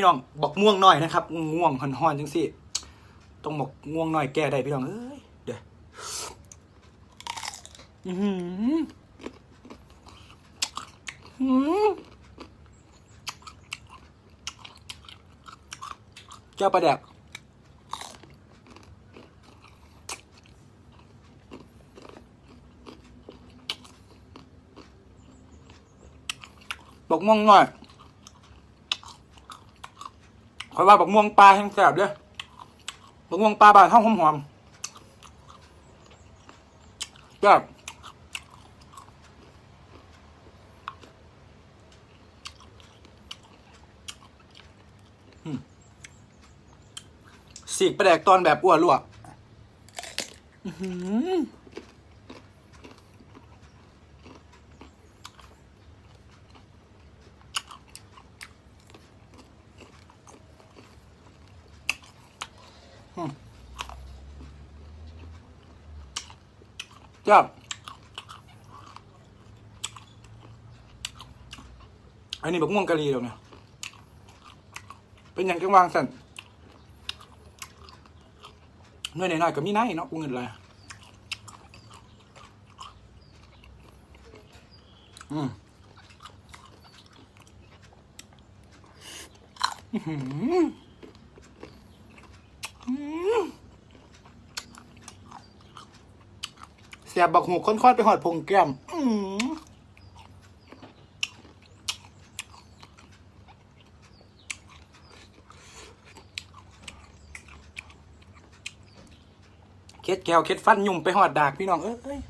พี่น้องบอกม่วงหน่อยนะครับ ง่วงห่อนๆจังสิต้องบอกง่วงหน่อยแก้ได้พี่น้องเอ้ยเดี๋ยวอือหืออือเจ้าปลาแดกบอกม่วงหน่อยค อยว่าบอกม่วงปลาแห้งแสบเลยบอกม่วงปลาบานห้องหอมๆแบบสีกปลาแดกตอนแบบอ้วนลวกอือ จับอันนี้บอกม่วงกะหรี่ตรงเนี่ยเป็นอย่างจังวางสั่นเนื้อหน่อยก็มีไนเนาะกูเงินอะไรอืมอื้อหืออืม เสียบบักหูค่อนๆไปหอดพงแก้มอืเค็ดแก้วเค็ดฟันยุ่มไปหอดดากพี่น้องเอ้ย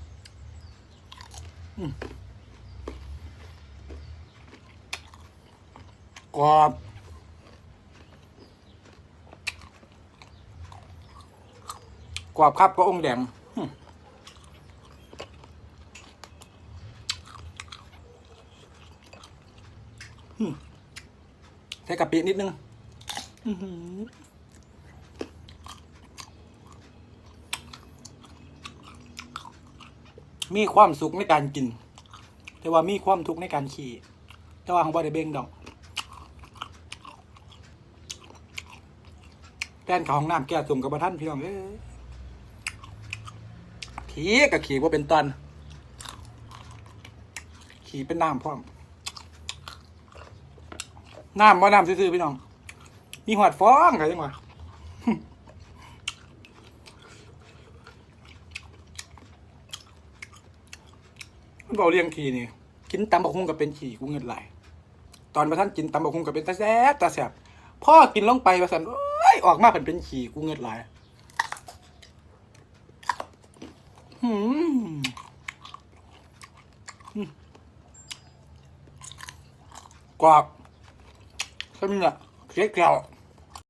อืมกรอบกรอบครับก็องค์แดงอืมอืม ใส่กะปินิดนึงมีความสุขในการกิน แต่ว่ามีความทุกข์ในการขี่แต่ว่าของบอดเบงดอกแกนเขาห้องน้ำแก้สุ่มกับท่านพี่น้องเอ้ยขี่กับขี่ว่าเป็นตอนขี่เป็นน้ำพร้อม น้ำว่น้ำซื่อๆพี่น้อง มีหอดฟองกันยังวะมันบอกเรียงขี่นี่ กินตำบักหุ่งกับเป็นขี่กูเงินไหลตอนมาท่านกินตำบักหุ่งกับเป็นตาแซ่บตาแซ่บพ่อกินลงไปมาสันโอ้ยออกมาเป็นเป็นขี่กูเงินไหลหืมอืมกรอบ ใช่ไห